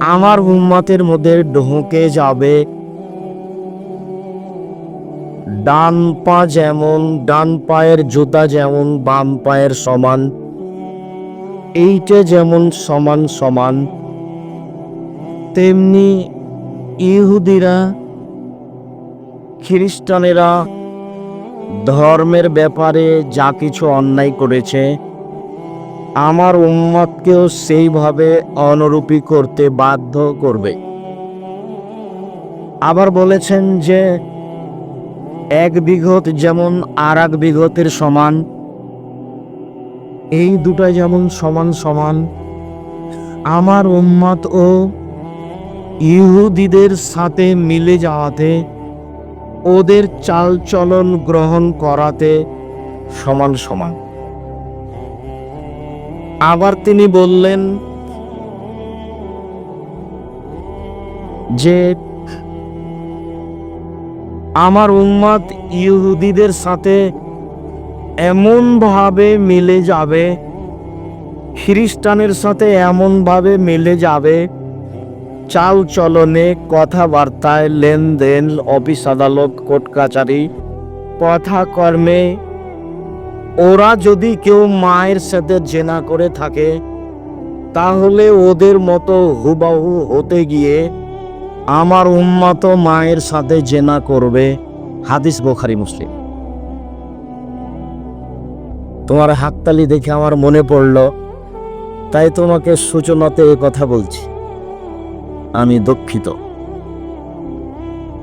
আমার উম্মাতের মধ্যে ঢোকে যাবে। ডান পা যেমন, ডান পায়ের জুতা যেমন, বাম পায়ের সমান। এইটা যেমন সমান সমান। তেমনি ইহুদিরা, খ্রিস্টানেরা ধর্মের ব্যাপারে যা কিছু অন্যায় করেছে আমার উম্মতকেও সেইভাবে অনুরূপী করতে বাধ্য করবে। আবার বলেছেন যে, এক বিঘত যেমন আর এক বিঘতের সমান, এই দুটা যেমন সমান সমান, আমার উম্মত ও ইহুদিদের সাথে মিলে যাওয়াতে, ওদের চালচলন গ্রহণ করাতে সমান সমান। আবার তিনি বললেন, যে আমার উম্মত ইহুদিদের সাথে এমনভাবে মিলে যাবে, খ্রিস্টানের সাথে এমনভাবে মিলে যাবে, চাল চলনে কথাবার্তায় লেনদেন, অফিস আদালত, কোর্ট কাচারি কথা কর্মে ওরা যদি কেউ মায়ের সাথে জেনা করে থাকে, তাহলে ওদের মতো হুবাহু হতে গিয়ে আমার উম্মাত মায়ের সাথে জেনা করবে। হাদিস বোখারি মুসলিম। তোমার হাততালি দেখে আমার মনে পড়ল, তাই তোমাকে সূচনাতে এ কথা বলছি। আমি দুঃখিত।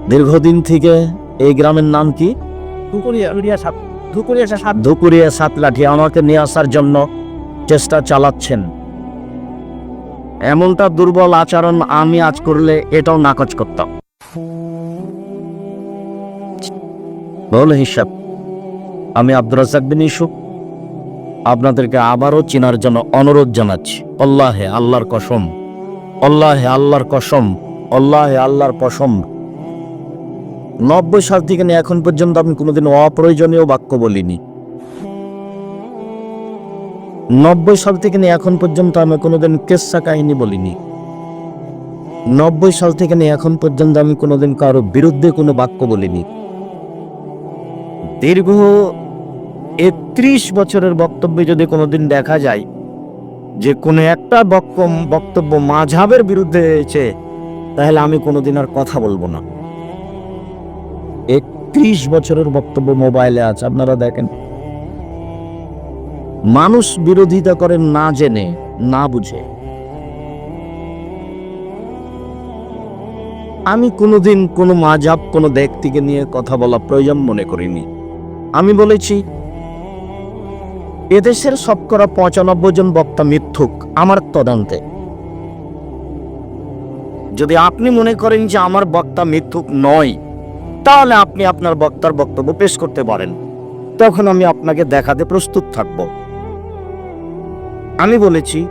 দীর্ঘদিন থেকে এই গ্রামের নাম কি? ধুকুরিয়া সাতলাঠি আমাকে নিয়ে আসার জন্য চেষ্টা চালাচ্ছেন। এমনটা দুর্বল আচরণ আমি আজ করলে এটাও নাকচ করতাম। বল হিসাব, আমি আব্দুর রাজাক বিন ইসুফ আপনাদেরকে আবারও চেনার জন্য অনুরোধ জানাচ্ছি। আল্লাহে আল্লাহর কসম, আল্লাহে আল্লাহর কসম, আল্লাহে আল্লাহর কসম। নব্বই সাল থেকে নিয়ে এখন পর্যন্ত আমি কোনোদিন অপ্রয়োজনীয় বাক্য বলিনি। নব্বই সাল থেকে নিয়ে এখন পর্যন্ত আমি কোনোদিন কেসা কাহিনী বলিনি। নব্বই সাল থেকে নিয়ে এখন পর্যন্ত আমি কোনোদিন কারও বিরুদ্ধে কোনো বাক্য বলিনি। দীর্ঘ একত্রিশ বছরের বক্তব্যে যদি কোনোদিন দেখা যায়, যে কোনো একটা বক্তব্য মাঝাবের বিরুদ্ধে হয়েছে তাহলে আমি কোনোদিন আর কথা বলব না। একত্রিশ বছরের বক্তব্য মোবাইলে আছে, আপনারা দেখেন। মানুষ বিরোধিতা করে না জেনে, না বুঝে। আমি কোনোদিন কোনো মাঝাব, কোনো ব্যক্তিকে নিয়ে কথা বলা প্রয়োজন মনে করিনি। আমি বলেছি, এদেশের শতকরা পঁচানব্বই জন বক্তা মিথ্যুক, আমার তদন্তে। যদি আপনি মনে করেন যে আমার বক্তা মিথ্যুক নয় তাহলে আপনি আপনার বক্তার বক্তব্য পেশ করতে পারেন। তখন আমি আপনাকে দেখাতে প্রস্তুত থাকব। আমি বলেছি,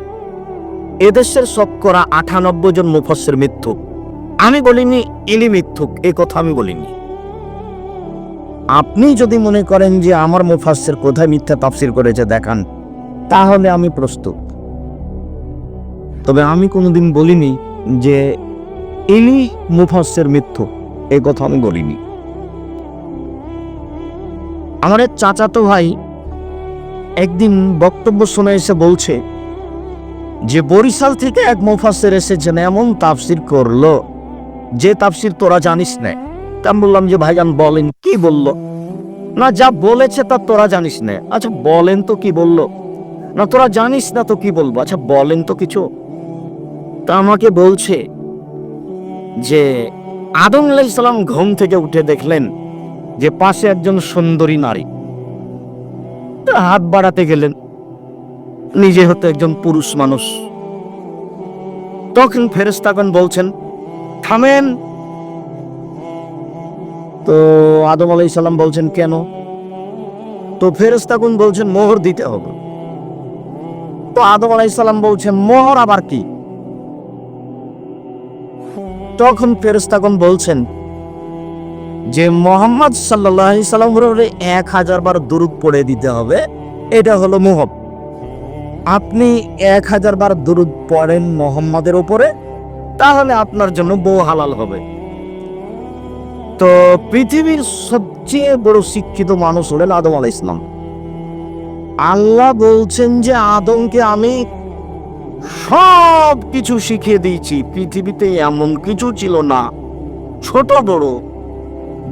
এদেশের শতকরা আটানব্বই জন মুফসের মিথ্যুক আমি বলিনি, ইনি মিথ্যুক এ কথা আমি বলিনি। আপনি যদি মনে করেন যে আমার মুফাসের কোথায় মিথ্যা তাফসির করেছে দেখান, তাহলে আমি প্রস্তুত। তবে আমি কোনোদিন বলিনি যে ইনি মুফাসের মিথ্যু এই কথা আমি বলিনি। আমার চাচাতো ভাই একদিন বক্তব্য শুনে এসে বলছে যে বরিশাল থেকে এক মুফাসের এসেছেন এমন তাফসির করল, যে তাফসির তোরা জানিস না। তা আমি বললাম যে, ভাইজান বলেন, কি বলল? না, যা বলেছে তা তোরা জানিস না। আচ্ছা বলেন তো কি বলল? না, তোরা জানিস না তো কি বলব? আচ্ছা বলেন তো কিছু। তা আমাকে বলছে যে, আদম আলাইসালাম ঘুম থেকে উঠে দেখলেন যে পাশে একজন সুন্দরী নারী। হাত বাড়াতে গেলেন, নিজে হতে একজন পুরুষ মানুষ। তখন ফেরেস্তাগণ বলছেন, থামেন। তো আদম আলাই সাল্লাম বলছেন, কেন? তো ফেরেস্তাগুন বলছেন, মোহর দিতে হবে। তো আদম আলাই সাল্লাম বলছেন, মোহর আবার কি? তখন ফেরেস্তাগুন বলছেন যে মোহাম্মদ সাল্লাহ সাল্লামের এক হাজার বার দুরুদ পড়ে দিতে হবে, এটা হলো মোহব। আপনি এক হাজার বার দুরুদ পড়েন মোহাম্মদের উপরে, তাহলে আপনার জন্য বউ হালাল হবে। তো পৃথিবীর সবচেয়ে বড় শিক্ষিত মানুষ হলেন আদম আল ইসলাম আল্লাহ বলছেন যে আদমকে আমি সব কিছু শিখিয়ে দিয়েছি, পৃথিবীতে এমন কিছু ছিল না, ছোট বড়।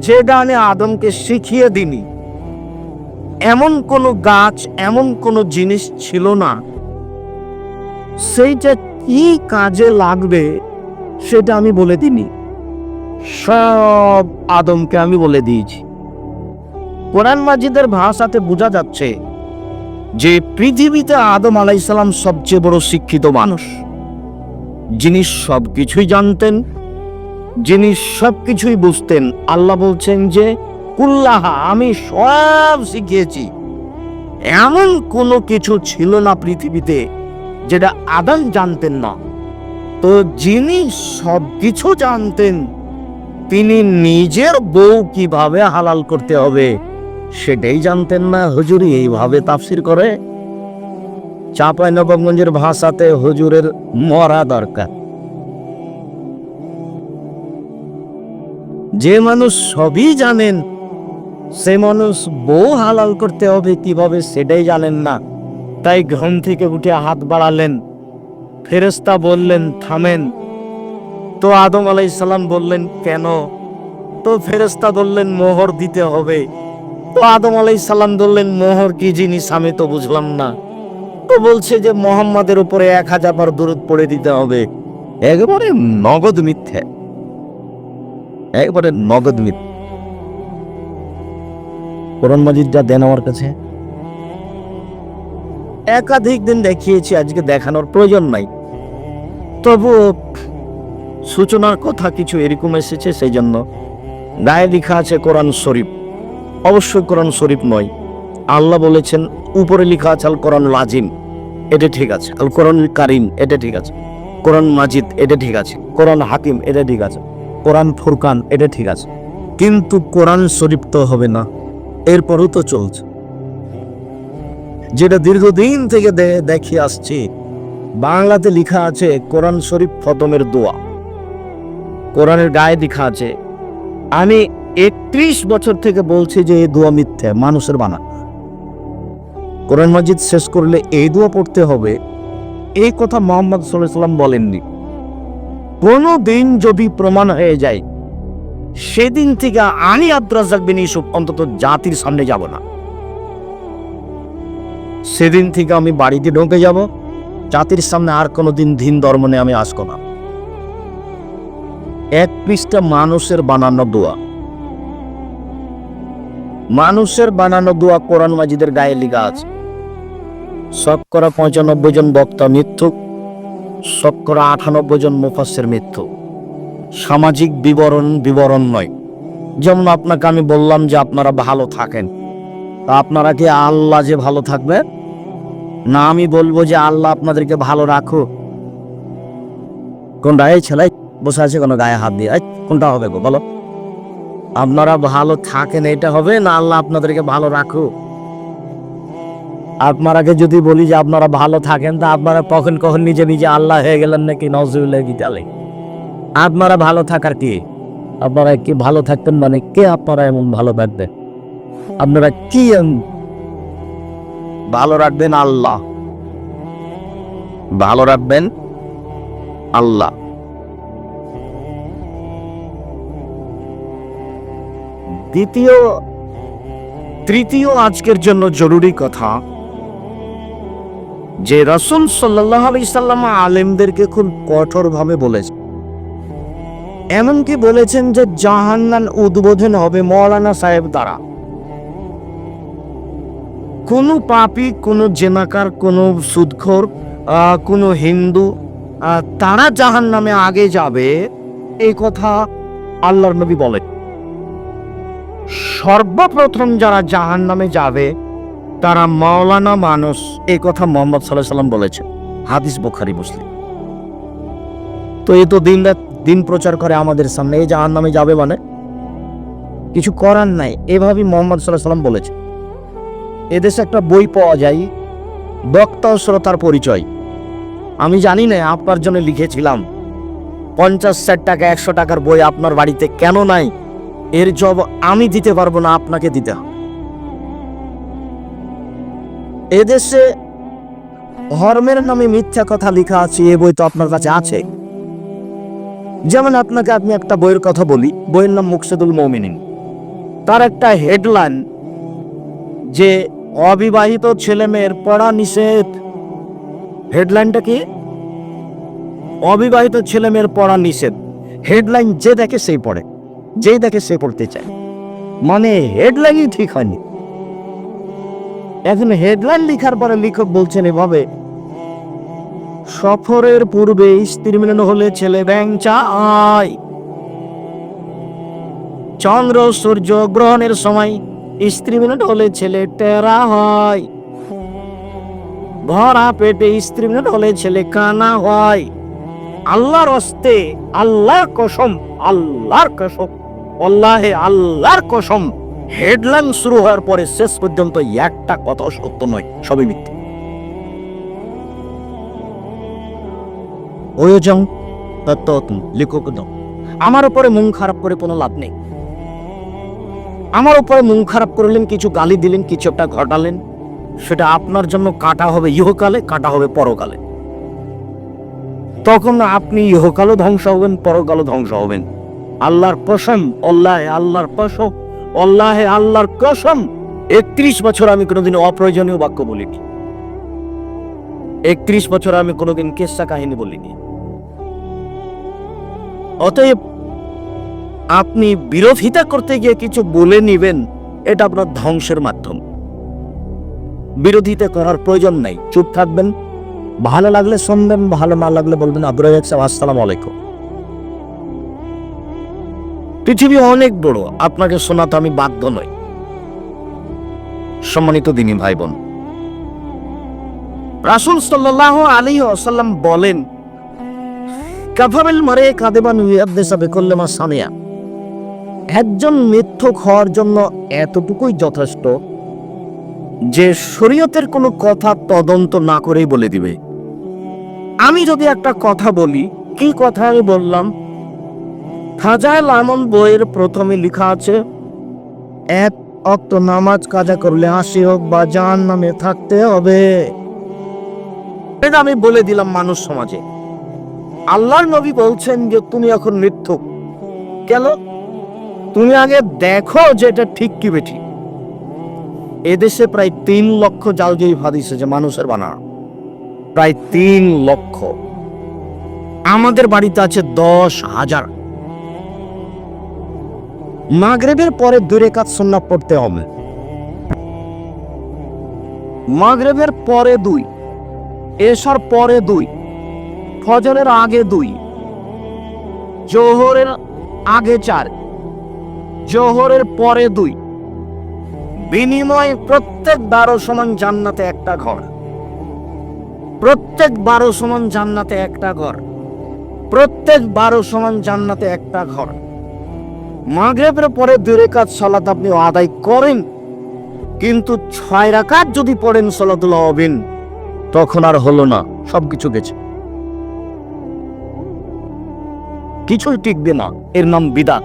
যে গানে আদমকে শিখিয়ে দিনি, এমন কোনো গাছ, এমন কোনো জিনিস ছিল না। সেইটা কি কাজে লাগবে সেটা আমি বলে দিনি সব আদমকে আমি বলে দিয়েছি। কোরআন মাজিদের ভাষাতে বোঝা যাচ্ছে যে পৃথিবীতে আদম আলাইসালাম সবচেয়ে বড় শিক্ষিত মানুষ। যিনি সব কিছুই জানতেন যিনি সব কিছুই বুঝতেন, আল্লাহ বলছেন যে, কুল্লাহা, আমি সব শিখিয়েছি। এমন কোনো কিছু ছিল না পৃথিবীতে যেটা আদম জানতেন না। তো যিনি সব কিছু জানতেন, তিনি নিজের বউ কীভাবে হালাল করতে হবে সেটাই জানতেন না। হুজুরি এইভাবে তাফসির করে। চাপাই নবাবগঞ্জের ভাষাতে হুজুরের মরা দরকার। যে মানুষ সবই জানেন, সে মানুষ বউ হালাল করতে হবে, কীভাবে সেটাই জানেন না। তাই ঘুম থেকে উঠে হাত বাড়ালেন ফেরেস্তা বললেন, থামেন। তো আদম আলাই সালাম বললেন, কেন? তো ফেরেস্তা বললেন, মোহর দিতে হবে। তো আদম আলাই সালাম বললেন, মোহর কি জিনিস? আমি তো বুঝলাম না। তো বলছে যে, মোহাম্মদের উপরে এক হাজার বার দূরত পড়ে দিতে হবে। একেবারে নগদ মিথ্যে। একবারে নগদ মিথ্যে কোরআন মাজিদ যা দেন আমার কাছে, একাধিক দিন দেখিয়েছি, আজকে দেখানোর প্রয়োজন নাই। তবু সূচনার কথা কিছু এরকম এসেছে সেই জন্য গায়ে লেখা আছে কোরআন শরীফ। অবশ্যই কোরআন শরীফ নয়। আল্লাহ বলেছেন, উপরে লেখা আছে আল কোরআন লাজিম, এটা ঠিক আছে। আল কোরআন কারিম, এটা ঠিক আছে। কোরআন মাজিদ, এটা ঠিক আছে। কোরআন হাকিম, এটা ঠিক আছে। কোরআন ফুরকান, এটা ঠিক আছে। কিন্তু কোরআন শরীফ তো হবে না। এরপরও তো চলছে। যেটা দীর্ঘদিন থেকে দেখে আসছি, বাংলাতে লেখা আছে, কোরআন শরীফ ফতমের দোয়া। কোরআনের গায়ে লেখা আছে, আমি একত্রিশ বছর থেকে বলছি যে এই দোয়া মিথ্যে, মানুষের বানা। কোরআন মাজিদ শেষ করলে এই দোয়া পড়তে হবে। এই কথা মোহাম্মদ সাল্লাম বলেননি। কোনো দিন যদি প্রমাণ হয়ে যায়, সেদিন থেকে আমি আব্দুরাজাক বিন ইউসুফ অন্তত জাতির সামনে যাব না। সেদিন থেকে আমি বাড়িতে ঢুকে যাব, জাতির সামনে আর কোনোদিন দিন ধীন ধর্ম নিয়ে আমি আসব না। এক পৃষ্ঠা মানুষের বানানো দোয়া। মানুষের বানানো দোয়া কোরআন মাজিদের গায়ে লিখা আছে। শতকরা পঁচানব্বই জন বক্তা মৃত্যু শতকরা আটানব্বই জন মুফাসের মৃত্যু। সামাজিক বিবরণ বিবরণ নয়। যেমন আপনাকে আমি বললাম যে আপনারা ভালো থাকেন। তা আপনারা কি আল্লাহ যে ভালো থাকবে? না, আমি বলব যে আল্লাহ আপনাদেরকে ভালো রাখো কোনটা? এই ছেলে বসে আছে কোনো গায়ে হাত দিয়ে। কোনটা হবে গো? বলো। আপনারা ভালো থাকেন, এটা হবে না আল্লাহ আপনাদেরকে ভালো রাখো আপনারাকে যদি বলি যে আপনারা ভালো থাকেন, তা আপনারা কখন কখন নিজে নিজে আল্লাহ হয়ে গেলেন নাকি নজরুল্লাহ গীতালে? আপনারা ভালো থাকার কি? আপনারা কি ভালো থাকতেন মানে কে আপনারা এমন ভালো থাকবেন আপনারা কি ভালো রাখবেন আল্লাহ। ভালো রাখবেন আল্লাহ। দ্বিতীয়, তৃতীয় আজকের জন্য জরুরি কথা যে রসুল সাল্লাহ আলাইসাল্লাম আলেমদেরকে খুব কঠোরভাবে বলেছে। এমনকি বলেছেন যে জাহান্নান উদ্বোধন হবে মৌলানা সাহেব দ্বারা। কোনো পাপি, কোনো জেনাকার, কোনো সুদখোর কোনো হিন্দু তারা জাহান নামে আগে যাবে, এই কথা আল্লাহর নবী বলে সর্বপ্রথম যারা জাহান নামে যাবে তারা মাওলানা মানুষ এই কথা মোহাম্মদ সাল্লাহ সাল্লাম বলেছে হাদিস বোখারি, মুসলিম। তো এ তো দিন রাত দিন প্রচার করে আমাদের সামনে, এই জাহান নামে যাবে মানে? কিছু করার নাই, এভাবেই মোহাম্মদ সাল্লাহ সাল্লাম বলেছে এদেশে একটা বই পাওয়া যায়, বক্তা শ্রোতার পরিচয়। আমি জানি না, আপনার জন্য লিখেছিলাম। পঞ্চাশ ষাট টাকা, একশো টাকার বই আপনার বাড়িতে কেন নাই? এর জব আমি দিতে পারব না, আপনাকে দিতে হবে। এদেশে ধর্মের নামে মিথ্যা কথা লেখা আছে, এ বই তো আপনার কাছে আছে। যেমন আপনাকে আমি একটা বইয়ের কথা বলি, বইয়ের নাম মুকসেদুল মমিনিন। তার একটা হেডলাইন যে অবিবাহিত ছেলে মেয়ের পড়া নিষেধ। হেডলাইনটা কি? অবিবাহিত ছেলে মেয়ের পড়া নিষেধ। হেডলাইন যে দেখে সেই পড়ে, যেই দেখে সে পড়তে চায়। মানে হেডলাইনই ঠিক হয়নি। এখন হেডলাইন লেখার পরে লেখক বলছেন এভাবে, সফরের পূর্বে স্ত্রী মিলন হলে ছেলে ব্যাং চায়। চন্দ্র সূর্য গ্রহণের সময় স্ত্রী মিলন হলে ছেলে টেরা হয়। ভরা পেটে স্ত্রী মিলন হলে ছেলে কানা হয়। আল্লাহর হস্তে আল্লাহর কসম আল্লাহর কসম আল্লাহে আল্লাহর কসম। হেডলাইন শুরু হওয়ার পরে শেষ পর্যন্ত একটা কথা সত্য নয়, সবই মিথ্যে। ওয়জং আমার উপরে মন খারাপ করে কোনো লাভ নেই। আমার উপরে মন খারাপ করলেন, কিছু গালি দিলেন, কিছু একটা ঘটালেন, সেটা আপনার জন্য কাটা হবে ইহকালে, কাটা হবে পরকালে। তখন আপনি ইহকালও ধ্বংস হবেন, পরকালও ধ্বংস হবেন। আল্লাহর কসম, অল্লাহ, আল্লাহর কসম। আল্লাহে আল্লাহর কসম, একত্রিশ বছর আমি কোনোদিন অপ্রয়োজনীয় বাক্য বলিনি। একত্রিশ বছর আমি কোনোদিন কেসা কাহিনী বলিনি। অতএব আপনি বিরোধিতা করতে গিয়ে কিছু বলে নিবেন, এটা আপনার ধ্বংসের মাধ্যম। বিরোধিতা করার প্রয়োজন নাই, চুপ থাকবেন। ভালো লাগলে শুনবেন, ভালো না লাগলে বলবেন আব্দুল আসসালাম আলাইকুম। পৃথিবী অনেক বড়, আপনাকে শোনাতে আমি বাধ্য নই। সম্মানিত দিনী ভাই বোন রাসুল সাল্লাহ আলী আসাল্লাম বলেন কাফাবেল মারে কাদেবান ইয়াদ্দেশাবে করলে মা সামিয়া একজন মিথ্যক হওয়ার জন্য এতটুকুই যথেষ্ট যে শরীয়তের কোনো কথা তদন্ত না করেই বলে দিবে। আমি যদি একটা কথা বলি, কি কথা আমি বললাম? খাজায় আমল বইয়ের প্রথমে লেখা আছে, এক অক্ত নামাজ কাজা করলে হাসি হোক বা জাহান নামে থাকতে হবে। এটা আমি বলে দিলাম মানুষ সমাজে। আল্লাহর নবী বলছেন যে, তুমি এখন মৃত্যু কেন? তুমি আগে দেখো যে এটা ঠিক কি বেঠি। এদেশে প্রায় তিন লক্ষ জালজয়ী হাদিস যে মানুষের বানানো। প্রায় তিন লক্ষ। আমাদের বাড়িতে আছে দশ হাজার। মাগরেবের পরে দূরে কাজ সন্না পড়তে হবে। মাগরেবের পরে দুই এসার পরে দুই, ফজরের আগে দুই, জোহরের আগে চার, জোহরের পরে দুই। বিনিময় প্রত্যেক বারো সমান জান্নাতে একটা ঘর। প্রত্যেক বারো সমান জান্নাতে একটা ঘর। প্রত্যেক বারো সমান জান্নাতে একটা ঘর। মাগরেবের পরে দুই রেখাত সালাত আপনি আদায় করেন। কিন্তু ছয় রাকাত যদি পড়েন সলাতুল হবেন তখন আর হলো না, সবকিছু গেছে। কিছুই টিকবে না, এর নাম বিদাত।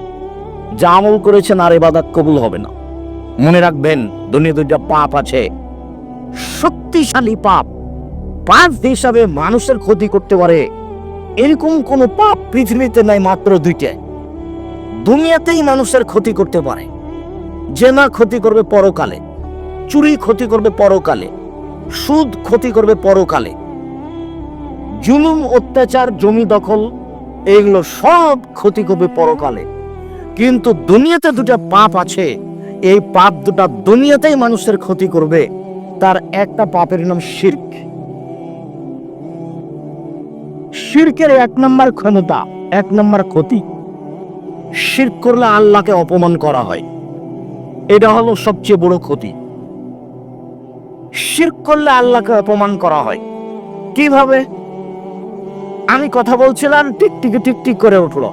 যা আমল করেছেন আর এবাদাত কবুল হবে না। মনে রাখবেন দুনিয়া দুইটা পাপ আছে। শক্তিশালী পাপ পাপ হিসাবে মানুষের ক্ষতি করতে পারে। এরকম কোন পাপ পৃথিবীতে নাই মাত্র দুইটা দুনিয়াতেই মানুষের ক্ষতি করতে পারে। জেনা ক্ষতি করবে পরকালে, চুরি ক্ষতি করবে পরকালে, সুদ ক্ষতি করবে পরকালে, জুলুম, অত্যাচার, জমি দখল, এগুলো সব ক্ষতি করবে পরকালে। কিন্তু দুনিয়াতে দুটা পাপ আছে। এই পাপ দুটা দুনিয়াতেই মানুষের ক্ষতি করবে। তার একটা পাপের নাম শির্ক। শির্কের এক নম্বর ক্ষমতা, এক নম্বর ক্ষতি। শির্ক করলে আল্লাহকে অপমান করা হয়। এটা হলো সবচেয়ে বড় ক্ষতি। শির্ক করলে আল্লাহকে অপমান করা হয়। কীভাবে? আমি কথা বলছিলাম, টিক টিক টিক টিক করে উঠল।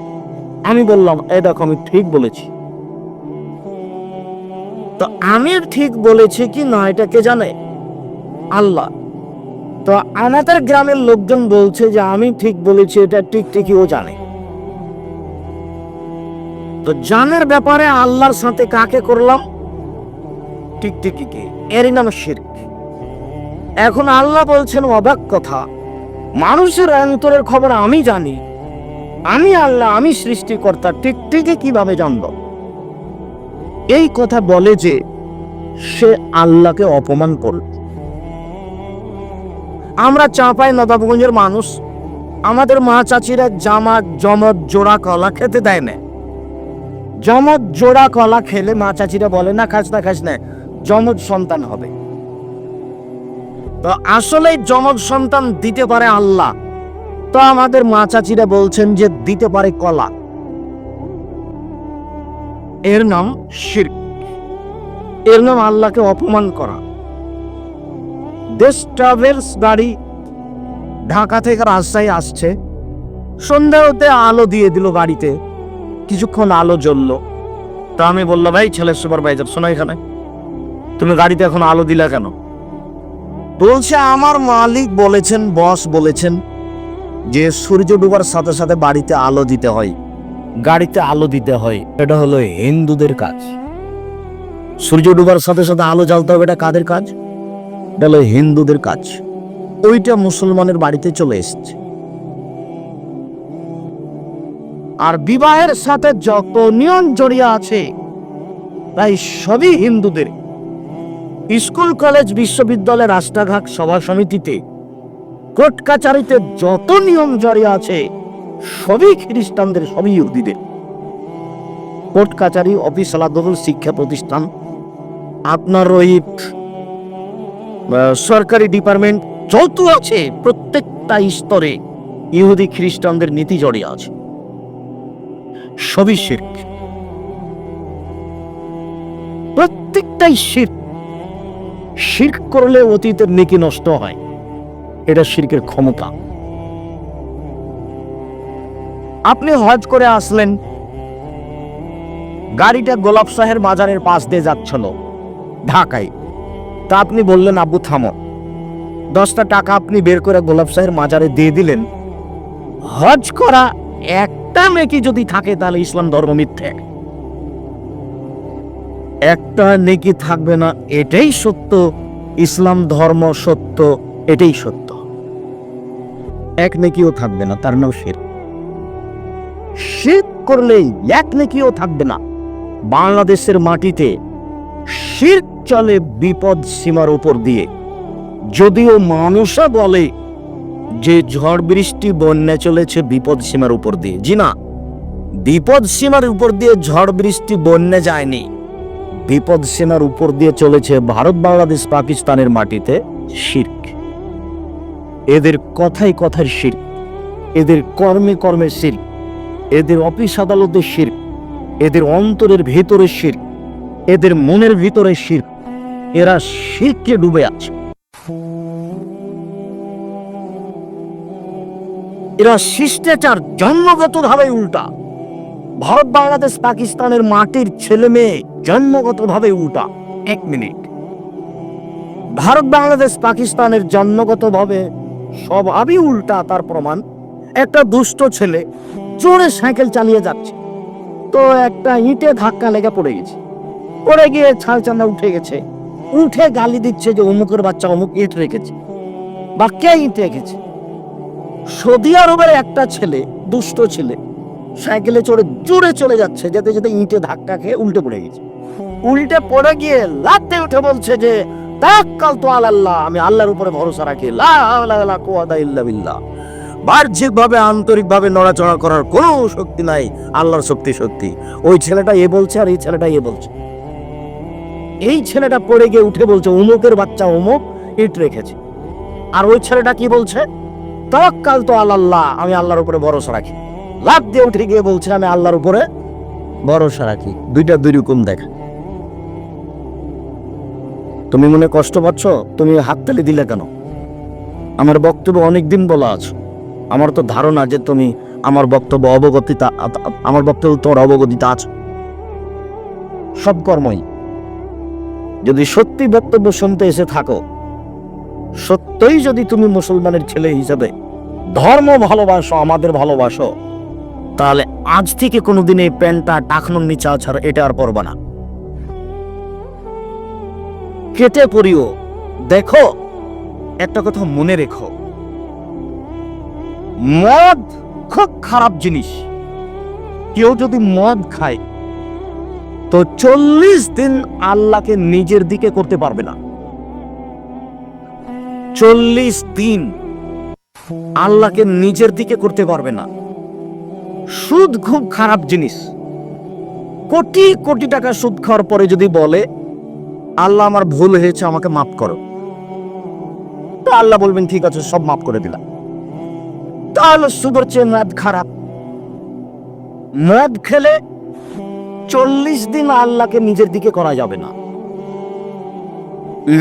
আমি বললাম এই দেখো, আমি ঠিক বলেছি। তো আমি ঠিক বলেছি কি না, এটা কে জানে? আল্লাহ। তো আমাদের গ্রামের লোকজন বলছে যে, আমি ঠিক বলেছি, এটা ঠিক ঠিকই ও জানে। তো জানের ব্যাপারে আল্লাহর সাথে কাকে করলাম? ঠিক ঠিকই কি? এরই নাম শিরক। এখন আল্লাহ বলছেন, অবাক কথা। মানুষের অন্তরের খবর আমি জানি। আমি আল্লাহ, আমি সৃষ্টিকর্তা, ঠিক ঠিকই কীভাবে জানব? এই কথা বলে যে সে আল্লাহকে অপমান করল। আমরা চাঁপাই নবাবগঞ্জের মানুষ। আমাদের মা চাচিরা জামাত জমত জোড়া, কলা খেতে দেয় না। জমত জোড়া কলা খেলে মা চাচিরা বলে, না, খাস না খাস না, জমজ সন্তান হবে। তো আসলে জমজ সন্তান দিতে পারে আল্লাহ। তো আমাদের মা চাচিরা বলছেন যে, দিতে পারে কলা। এর নাম শির এর নাম আল্লাহকে অপমান করা। দেশ ট্রাভেলস গাড়ি ঢাকা থেকে রাজশাহী আসছে। সন্ধ্যা হতে আলো দিয়ে দিল গাড়িতে। কিছুক্ষণ আলো জ্বললো। তা আমি বললাম ভাই ছেলে সুপারভাইজার, শোনো এখানে। তুমি গাড়িতে এখন আলো দিলা কেন? বলছে, আমার মালিক বলেছেন, বস বলেছেন যে, সূর্য ডুবার সাথে সাথে বাড়িতে আলো দিতে হয়। গাড়িতে আলো দিতে হয়। এটা হলো হিন্দুদের কাজ। সূর্য ডুবার সাথে সাথে আলো জ্বালতে হবে, এটা কাদের কাজ? এটা হলো হিন্দুদের কাজ। ওইটা মুসলমানের বাড়িতে চলে এসছে। আর বিবাহের সাথে যত নিয়ম জড়িয়ে আছে তাই সবই হিন্দুদের। স্কুল, কলেজ, বিশ্ববিদ্যালয়, রাস্তাঘাট, সভা সমিতিতে, কোর্ট কাচারিতে যত নিয়ম জড়িয়ে আছে, সবই খ্রিস্টানদের, সবই ইহুদিদের। কোর্ট কাচারি, অফিস, আলাদল, শিক্ষা প্রতিষ্ঠান, আপনার ওই সরকারি ডিপার্টমেন্ট, যত আছে, প্রত্যেকটা স্তরে ইহুদি খ্রিস্টানদের নীতি জড়িয়ে আছে। সবই শির্ক প্রত্যেকটাই শির্ক শির্ক করলে অতীতের নেকি নষ্ট হয়। এটা শির্কের ক্ষমতা। আপনি হজ করে আসলেন। গাড়িটা গোলাপ শাহের বাজারের পাশ দিয়ে যাচ্ছিল, ঢাকায়। তা আপনি বললেন আব্বু থামো। দশটা টাকা আপনি বের করে গোলাপ শাহের মাজারে দিয়ে দিলেন। হজ করা একটা নেকি যদি থাকে, তাহলে ইসলাম ধর্ম মিথ্যে। একটা নেকি থাকবে না, এটাই সত্য। ইসলাম ধর্ম সত্য, এটাই সত্য। এক নেকিও থাকবে না, তার নাম শির। শির করলেই এক নেকিও থাকবে না। বাংলাদেশের মাটিতে শির চলে বিপদ সীমার উপর দিয়ে। যদিও মানুষা বলে যে ঝড় বৃষ্টি বন্যা চলেছে বিপদ সীমার উপর দিয়ে। জি না, বিপদ সীমার উপর দিয়ে ঝড় বৃষ্টি বন্যা যায়নি। বিপদ সীমার উপর দিয়ে চলেছে ভারত, বাংলাদেশ, পাকিস্তানের মাটিতে শির্ক। এদের কথাই কথার শির্ক, এদের কর্মে কর্মে শির্ক, এদের অফিস আদালতে শির্ক, এদের অন্তরের ভেতরে শির্ক, এদের মনের ভিতরে শির্ক। এরা শিরকে ডুবে আছে। এরা শিষ্টাচার জন্মগতভাবে উল্টা। ভারত, বাংলাদেশ, পাকিস্তানের মাটির ছেলে মেয়ে জন্মগতভাবে উল্টা। এক মিনিট। ভারত, বাংলাদেশ, পাকিস্তানের জন্মগতভাবে স্বভাবই উল্টা, তার প্রমাণ। একটা দুষ্ট ছেলে জোরে সাইকেল চালিয়ে যাচ্ছে। তো একটা ইটে ধাক্কা লেগে পড়ে গেছে। পড়ে গিয়ে ছাল চান্দা উঠে গেছে। উঠে গালি দিচ্ছে যে অমুকের বাচ্চা অমুক ইট রেখেছে। বা কে ইট রেখেছে? সৌদি আরবের একটা ছেলে, দুষ্ট ছেলে, সাইকেলে চড়ে জোরে চলে যাচ্ছে, যেতে যেতে ইটে ধাক্কা খেয়ে উল্টে পড়ে গেছে। উল্টে পড়ে গিয়ে লাতে উঠে বলছে যে তাক্কাল তো আল্লাহ আমি আল্লাহর উপরে ভরসা রাখি, লা হাওলা কুওয়াতা ইল্লা বিল্লাহ। বাহ্যিকভাবে, আন্তরিকভাবে নড়াচড়া করার কোনো শক্তি নাই, আল্লাহর শক্তি সত্যি। ওই ছেলেটা এ বলছে আর এই ছেলেটা এ বলছে। এই ছেলেটা পড়ে গিয়ে উঠে বলছে অমুকের বাচ্চা অমুক ইট রেখেছে। আর ওই ছেলেটা কি বলছে? তাওয়াক্কাল তো আল্লাহ আমি আল্লাহর উপরে ভরসা রাখি। লাভ দিয়ে উঠে গিয়ে বলছে আমি আল্লাহর উপরে ভরসা রাখি। দুইটা দুই রকম দেখা। তুমি মনে কষ্ট পাচ্ছ? তুমি হাততালি দিলে কেন? আমার বক্তব্য অনেক দিন বলা আছে। আমার তো ধারণা যে তুমি আমার বক্তব্য অবগতিতা, আমার বক্তব্য তোমার অবগতিতা আছে। সব কর্মই। যদি সত্যি বক্তব্য শুনতে এসে থাকো সত্যই যদি তুমি মুসলমানের ছেলে হিসাবে ধর্ম ভালোবাসো, আমাদের ভালোবাসো, তাহলে আজ থেকে কোনোদিন এই প্যান্টটা টাকনোর নিচে আছাড়, এটা আর পরবা না। কেটে পড়িও দেখো, একটা কথা মনে রেখো। মদ খুব খারাপ জিনিস। কেউ যদি মদ খায়, তো চল্লিশ দিন আল্লাহকে নিজের দিকে করতে পারবে না। চল্লিশ দিন আল্লাহকে নিজের দিকে করতে পারবে না। সুদ খুব খারাপ জিনিস। কোটি কোটি টাকা সুদ খাওয়ার পরে যদি বলে, আল্লাহ আমার ভুল হয়েছে, আমাকে মাফ করো। তো আল্লাহ বলবেন, ঠিক আছে, সব মাফ করে দিলাম। তাহলে সুদের চেয়ে মদ খারাপ। মদ খেলে চল্লিশ দিন আল্লাহকে নিজের দিকে করা যাবে না।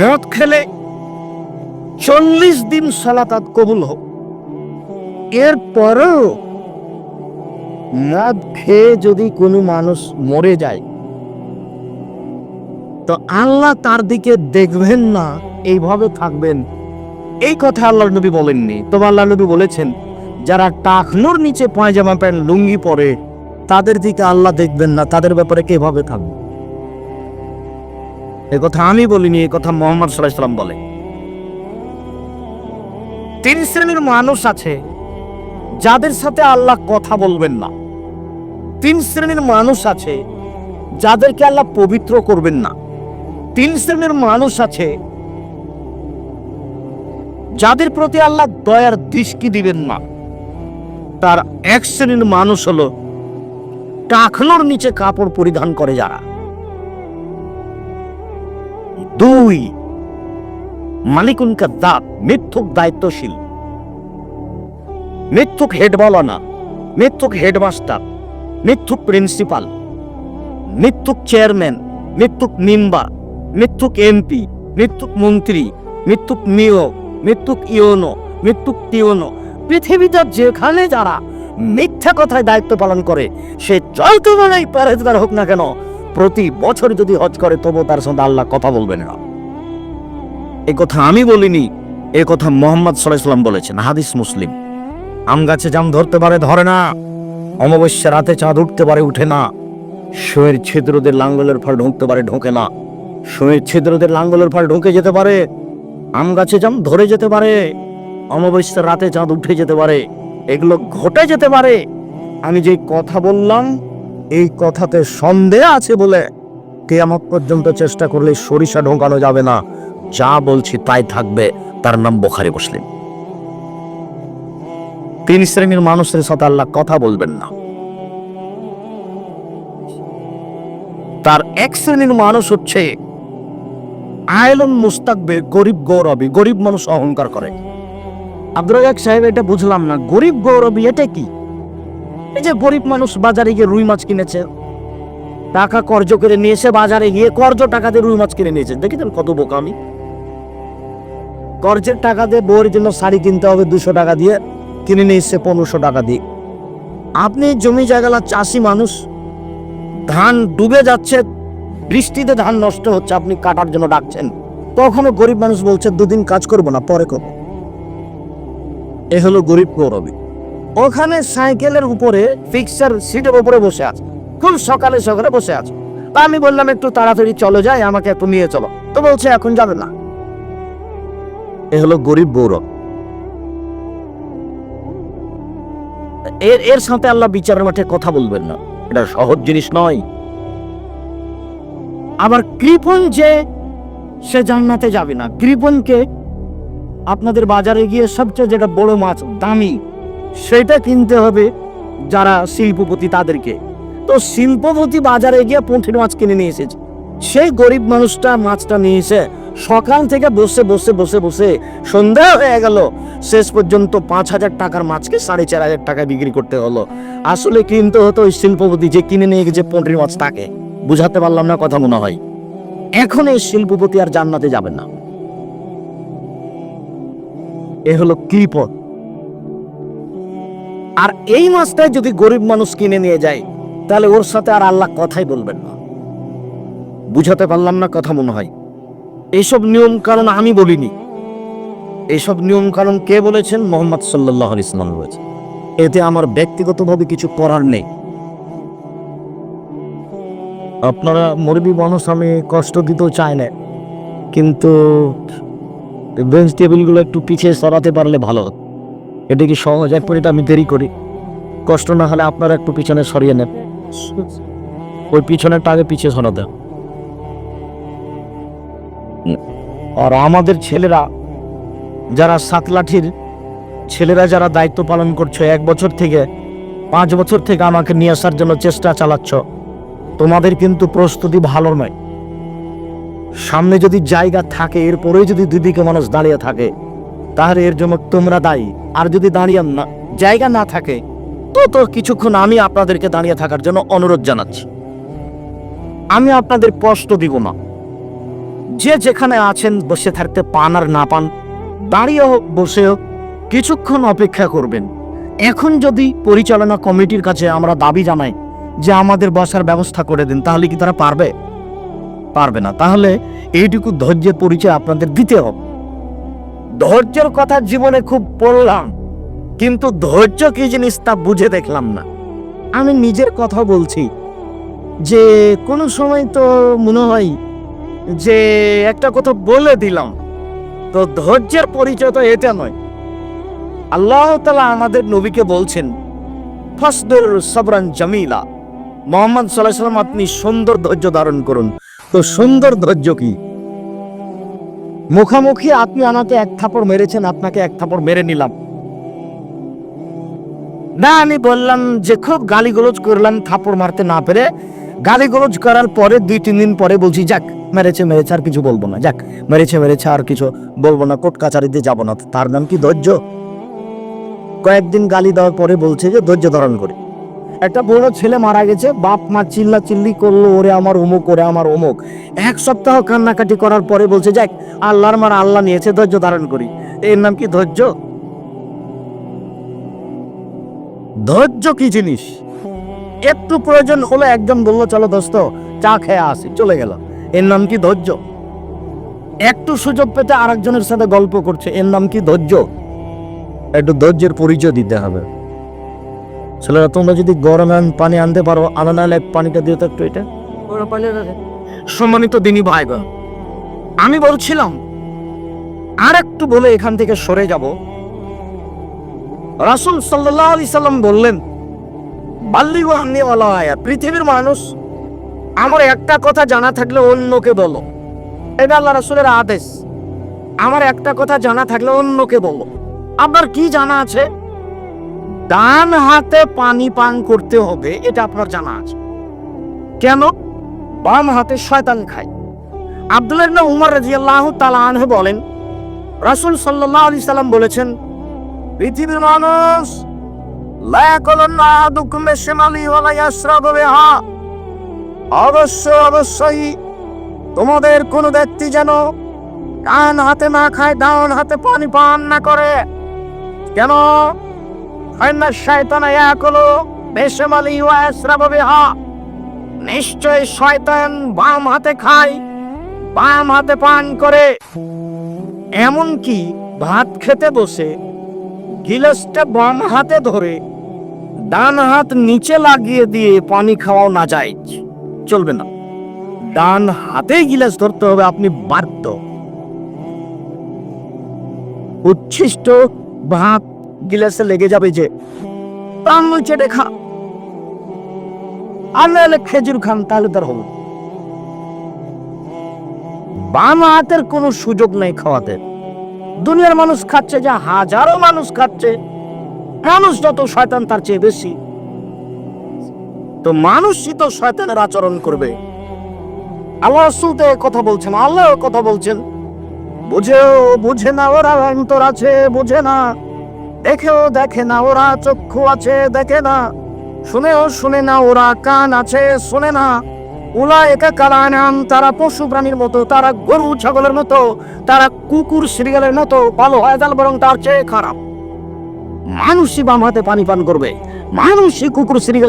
মদ খেলে চল্লিশ দিন সালাতাত কবুল হোক। এরপরেও মদ খেয়ে যদি কোনো মানুষ মরে যায়, তো আল্লাহ তার দিকে দেখবেন না, এইভাবে থাকবেন। এই কথা আল্লাহ নবী বলেননি। তবে আল্লাহ নবী বলেছেন, যারা টাকনোর নিচে পায়জামা প্যান্ট, লুঙ্গি পরে, তাদের দিকে আল্লাহ দেখবেন না, তাদের ব্যাপারে কীভাবে থাকবে? এ কথা আমি বলিনি, এ কথা মোহাম্মদ সাল্লাহ সাল্লাম বলে। তিন শ্রেণির মানুষ আছে, যাদের সাথে আল্লাহ কথা বলবেন না। তিন শ্রেণির মানুষ আছে, যাদেরকে আল্লাহ পবিত্র করবেন না। তিন শ্রেণির মানুষ আছে, যাদের প্রতি আল্লাহ দয়ার দৃষ্টি দিবেন না। তার এক শ্রেণির মানুষ হলো টাকনোর নিচে কাপড় পরিধান করে যারা। দুই মিথ্যুক দায়িত্বশীল। মিথ্যুক মিথ্যুক হেডমাস্টার, মিথ্যুক প্রিন্সিপাল, মিথ্যুক চেয়ারম্যান, মিথ্যুক মিথ্যুক এমপি, মিথ্যুক মন্ত্রী, মিথ্যুক মিথ্যুক ইওনো মিথ্যুক টিওনো পৃথিবীতে যেখানে যারা মিথ্যা কথায় দায়িত্ব পালন করে, সে যত বড়ই প্যারেজগার হোক না কেন, প্রতি বছর যদি হজ করে তবু তার সঙ্গে আল্লাহ কথা বলবেন না। এ কথা আমি বলিনি, এ কথা মোহাম্মদ সাল্লাম বলেছেন, হাদিস মুসলিম। আম গাছে জাম ধরতে পারে, ধরে না। অমাবস্যা রাতে চাঁদ উঠতে পারে, উঠে না। শোয়ের ছিদ্রদের লাঙ্গলের ফল ঢুকতে পারে, ঢোকে না। শোয়ের ছিদ্রদের লাঙ্গলের ফল ঢুকে যেতে পারে। আম গাছে জাম ধরে যেতে পারে। অমাবস্যার রাতে চাঁদ উঠে যেতে পারে। এগুলো ঘটে যেতে পারে। আমি যে কথা বললাম, এই কথাতে সন্দেহ আছে বলে কেয়ামত পর্যন্ত চেষ্টা করলে সরিষা ঢোকানো যাবে না। যা বলছি তাই থাকবে, তার নাম বোখারি মুসলিম। তিন শ্রেণির মানুষের সাথে আল্লাহ কথা বলবেন না। তার এক শ্রেণির মানুষ হচ্ছে আয়লন মুস্তাকবে, গরিব গৌরবী, গরিব মানুষ অহংকার করে। আব্দুল সাহেব এটা বুঝলাম না, গরিব গৌরবী এটা কি? এই যে গরিব মানুষ বাজারে গিয়ে রুই মাছ কিনেছে, টাকা কর্জ করে নিয়েছে বাজারে গিয়ে কর্জ দিয়ে রুই মাছ কিনে নিয়েছে, দেখেছেন কত বোকা আমি কর্জের টাকা দিয়ে বউয়ের জন্য শাড়ি কিনতে হবে দুশো টাকা দিয়ে, কিনে এসছে পনেরোশো টাকা দিয়ে। আপনি জমি জায়গালা চাষি মানুষ, ধান ডুবে যাচ্ছে, বৃষ্টিতে ধান নষ্ট হচ্ছে, আপনি কাটার জন্য ডাকছেন। তখনও গরিব মানুষ বলছে, দুদিন কাজ করব না, পরে করব। এ হলো গরিব গৌরবী। ওখানে সাইকেলের উপরে, ফিক্সার সিটের উপরে বসে আছে। খুব সকালে সকালে বসে আছে। তা আমি বললাম, একটু তাড়াতাড়ি চলে, যাই, আমাকে একটু নিয়ে চলো। তো বলছে, এখন যাবে না। এ হলো গরিব গৌরব এর এর সাথে আল্লাহ বিচারের মাঠে কথা বলবেন না। এটা সহজ জিনিস নয়। আবার কৃপণ যে, সে জান্নাতে যাবে না। কৃপণকে আপনাদের বাজারে গিয়ে সবচেয়ে যেটা বড় মাছ, দামি, সেটা কিনতে হবে যারা শিল্পপতি তাদেরকে। তো শিল্পপতি বাজারে গিয়ে পুঁটির মাছ কিনে নিয়ে এসেছে। সেই গরিব মানুষটা মাছটা নিয়ে এসে সকাল থেকে বসে বসে বসে বসে সন্ধ্যা হয়ে গেল। শেষ পর্যন্ত পাঁচ হাজার টাকার মাছকে সাড়ে চার হাজার টাকা বিক্রি করতে হলো। আসলে কিনতে হতো ওই শিল্পপতি যে কিনে নিয়ে গেছে পোল্ট্রির মাছ তাকে। বুঝাতে পারলাম না কথা মনে হয়। এখন এই শিল্পপতি আর জান্নাতে যাবেন না। এ হলো কৃপদ আর এই মাছটাই যদি গরিব মানুষ কিনে নিয়ে যায়, তাহলে ওর সাথে আর আল্লাহ কথাই বলবেন না। বুঝাতে পারলাম না কথা মনে হয়। এইসব নিয়ম কারণ আমি বলিনি। এইসব নিয়ম কারণ কে বলেছেন? মোহাম্মদ সাল্লাহ ইসলাম বলেছেন। এতে আমার ব্যক্তিগতভাবে কিছু করার নেই। আপনারা মুরবি মানুষ, আমি কষ্ট দিতেও চাই না। কিন্তু বেঞ্চ টেবিলগুলো একটু পিছিয়ে সরাতে পারলে ভালো হতো। এটা কি সহজ? এক মিনিট আমি দেরি করি। কষ্ট না হলে আপনারা একটু পিছনে সরিয়ে নেন। ওই পিছনেরটা আগে পিছিয়ে সরাতে। আর আমাদের ছেলেরা যারা সাতলাঠির ছেলেরা যারা দায়িত্ব পালন করছ, এক বছর থেকে, পাঁচ বছর থেকে আমাকে নিয়ে আসার জন্য চেষ্টা চালাচ্ছ। তোমাদের কিন্তু প্রস্তুতি ভালো নয়। সামনে যদি জায়গা থাকে এরপরেও যদি দুদিকে মানুষ দাঁড়িয়ে থাকে, তাহলে এর জন্য তোমরা দায়ী। আর যদি দাঁড়িয়ে না, জায়গা না থাকে, তো তো কিছুক্ষণ আমি আপনাদেরকে দাঁড়িয়ে থাকার জন্য অনুরোধ জানাচ্ছি। আমি আপনাদের কষ্ট দিব না। যে যেখানে আছেন বসে থাকতে পান আর না পান দাঁড়িয়ে হোক বসে হোক কিছুক্ষণ অপেক্ষা করবেন। এখন যদি পরিচালনা কমিটির কাছে আমরা দাবি জানাই যে আমাদের বসার ব্যবস্থা করে দিন, তাহলে কি তারা পারবে? পারবে না। তাহলে এইটুকু ধৈর্যের পরিচয় আপনাদের দিতে হবে। ধৈর্যের কথা জীবনে খুব পড়লাম কিন্তু ধৈর্য কি জিনিস তা বুঝে দেখলাম না। আমি নিজের কথা বলছি যে কোনো সময় তো মনে হয় যে একটা কথা বলে দিলাম, তো ধৈর্যের পরিচয় তো এটা নয়। আল্লাহ তালা আমাদের নবীকে বলছেন, ফসদুর সবরান জামিলা। মোহাম্মদ সাল্লাহ সাল্লাম আপনি সুন্দর ধৈর্য ধারণ করুন। তো সুন্দর ধৈর্য কি? মুখামুখি আপনি আমাকে এক থাপড় মেরেছেন, আপনাকে এক থাপড় মেরে নিলাম। না, আমি বললাম যে খুব গালিগুলোজ করলাম থাপড় মারতে না পেরে। গালিগুলোজ করার পরে দুই, তিন দিন পরে বলছি, যাক, মেরেছে মেরেছে, আর কিছু বলব না। যাক, মেরেছে মেরেছে, আর কিছু বলব না। কোর্ট কাচারিতে যাব না। তার নাম কি ধৈর্য? কয়েকদিন গালি দেওয়ার পরে বলছে যে, ধৈর্য ধারণ করে। একটা বড় ছেলে মারা গেছে। বাপ মা চিল্লা চিল্লি করল, ওরে আমার অমুক ওরে আমার অমুক এক সপ্তাহ কান্নাকাটি করার পরে বলছে, যাক, আল্লাহর মার আল্লাহ নিয়েছে, ধৈর্য ধারণ করি। এর নাম কি ধৈর্য? ধৈর্য কি জিনিস? একটু প্রয়োজন হলে একজন বলল চলো দোস্ত চা খেয়ে আসি। চলে গেল। এর নাম কি ধৈর্য? একটু সুযোগ পেতে আরেকজনের সাথে গল্প করছে। এর নাম কি ধৈর্য? একটু ধৈর্যের পরিচয় দিতে হবে। ছেলেরা তোমরা যদি গরম পানি আনতে পারো আনা পানিটা দিও তো একটু এটা। সম্মানিত দিনী ভাই আমি বলছিলাম আর একটু বলে এখান থেকে সরে যাব। রাসুল সাল্লাহ আলি সাল্লাম বললেন বাল্লি আন্নি আয়া পৃথিবীর মানুষ, আমার একটা কথা জানা থাকলে অন্যকে বলো। এটা আল্লাহ রাসুলের আদেশ, আমার একটা কথা জানা থাকলে অন্যকে বলো। আপনার কি জানা আছে? ডান হাতে পানি পান করতে হবে, এটা আপনার জানা আছে। কেন? বাম হাতে শয়তান খায়। আব্দুল্লাহ উমর রাদিয়াল্লাহু তাআলা আনহু বলেন, রাসূল সাল্লাল্লাহু আলাইহি সাল্লাম বলেছেন, পৃথিবীর মানুষ ইয়াকুলুন্না আহাদুকুম বিশিমালি ওয়া লা ইয়াশরাবু বিহা অবশ্য অবশ্যই তোমাদের কোন ব্যক্তি যেন ডান হাতে না খায় ডান হাতে পানি পান না করে। কেন? ফাইন্না শয়তানা ইয়াকুলু বিশিমালি ওয়া ইয়াশরাবু বিহা নিশ্চয় শয়তান বাম হাতে খায়, বাম হাতে পান করে। এমনকি ভাত খেতে বসে গিলাসটা বাম হাতে ধরে ডান হাত নিচে লাগিয়ে দিয়ে পানি খাওয়াও না যায় চলবে না। ডান হাতে গিলাস ধরতে হবে, আপনি বাধ্য। উচ্ছিষ্ট ভাত গিলাসে লেগে যাবে যে আঙুল চেটে খা আর নাহলে খেজুর খান, তাহলে তার হবে। বাম হাতের কোনো সুযোগ নেই খাওয়াতে। দুনিয়ার মানুষ খাচ্ছে যা, হাজারো মানুষ খাচ্ছে। মানুষ যত শয়তান, তার চেয়ে বেশি। তো মানুষই তো শয়তানের আচরণ করবে। আল্লাহ রসুল কথা বলছেন, আল্লাহ কথা বলছেন। বুঝেও বুঝে না ওরা অন্তর আছে, বুঝে না। দেখেও দেখে না ওরা চক্ষু আছে, দেখে না। শুনেও শুনে না ওরা কান আছে, শুনে না। উলা একা কালানাম তারা পশু প্রাণীর মতো, তারা গরু, ছাগলের মতো, তারা কুকুর, সিরিয়ালের মতো, ভালো হয় বরং তার চেয়ে খারাপ। মানুষই বাম হাতে পানি পান করবে। মানুষই কুকুর সিরিয়াল